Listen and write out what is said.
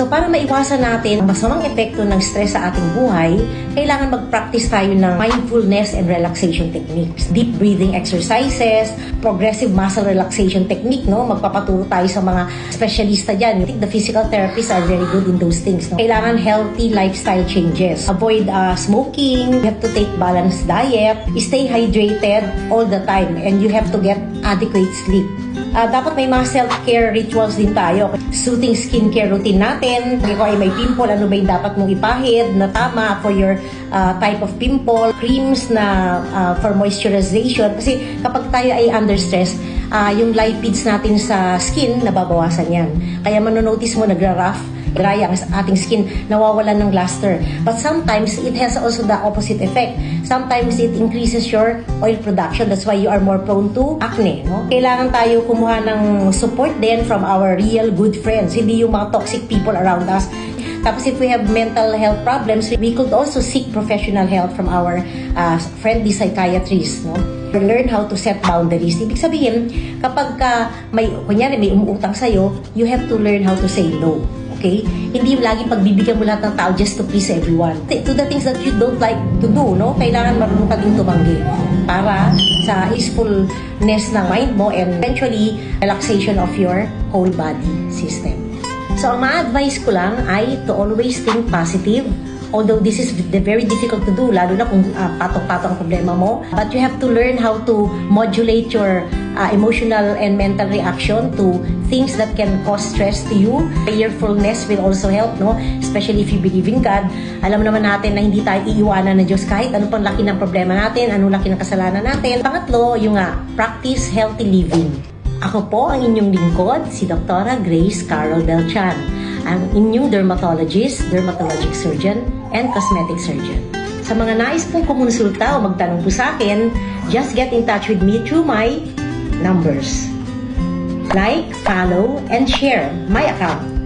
So para maiwasan natin ang masamang epekto ng stress sa ating buhay, kailangan mag-practice tayo ng mindfulness and relaxation techniques. Deep breathing exercises, progressive muscle relaxation technique, no? Magpapaturo tayo sa mga specialista dyan. I think the physical therapists are very good in those things. No? Kailangan healthy lifestyle changes. Avoid uh, smoking, you have to take balanced diet, stay hydrated all the time, and you have to get adequate sleep. Ah, dapat may mga self-care rituals din tayo. Soothing skincare routine natin. Kung ikaw ay may pimple, ano ba yung dapat mong ipahid na tama for your ah, type of pimple. Creams na ah, for moisturization. Kasi kapag tayo ay under stress, ah, yung lipids natin sa skin, nababawasan yan. Kaya manonotice mo nagra-rough, dry ang ating skin, nawawalan ng luster. But sometimes, it has also the opposite effect. Sometimes, it increases your oil production. That's why you are more prone to acne. No? Kailangan tayo kumuha ng support din from our real good friends. Hindi yung mga toxic people around us. Tapos if we have mental health problems, we could also seek professional help from our uh, friendly psychiatrists. No? Learn how to set boundaries. Ibig sabihin, kapag ka may, kunyari may umuutang sa'yo, you have to learn how to say no. Okay? Hindi yung lagi pagbibigyan mo lahat ng tao just to please everyone. To the things that you don't like to do, no? Kailangan marunong ka din tumanggi para sa easefulness ng mind mo and eventually relaxation of your whole body system. So, ang ma-advise ko lang ay to always think positive. Although this is very difficult to do, lalo na kung uh, patok-patok ang problema mo. But you have to learn how to modulate your uh, emotional and mental reaction to things that can cause stress to you. Prayerfulness will also help, no? Especially if you believe in God. Alam naman natin na hindi tayo iiwanan ng Diyos kahit ano pang laki ng problema natin, ano laki ng kasalanan natin. Pangatlo, yung nga, practice healthy living. Ako po ang inyong lingkod, si Dr. Grace Carol Belchan, ang inyong dermatologist, dermatologic surgeon, and cosmetic surgeon. Sa mga nais pong kumonsulta o magtanong po sa akin, just get in touch with me through my numbers. Like, follow, and share my account.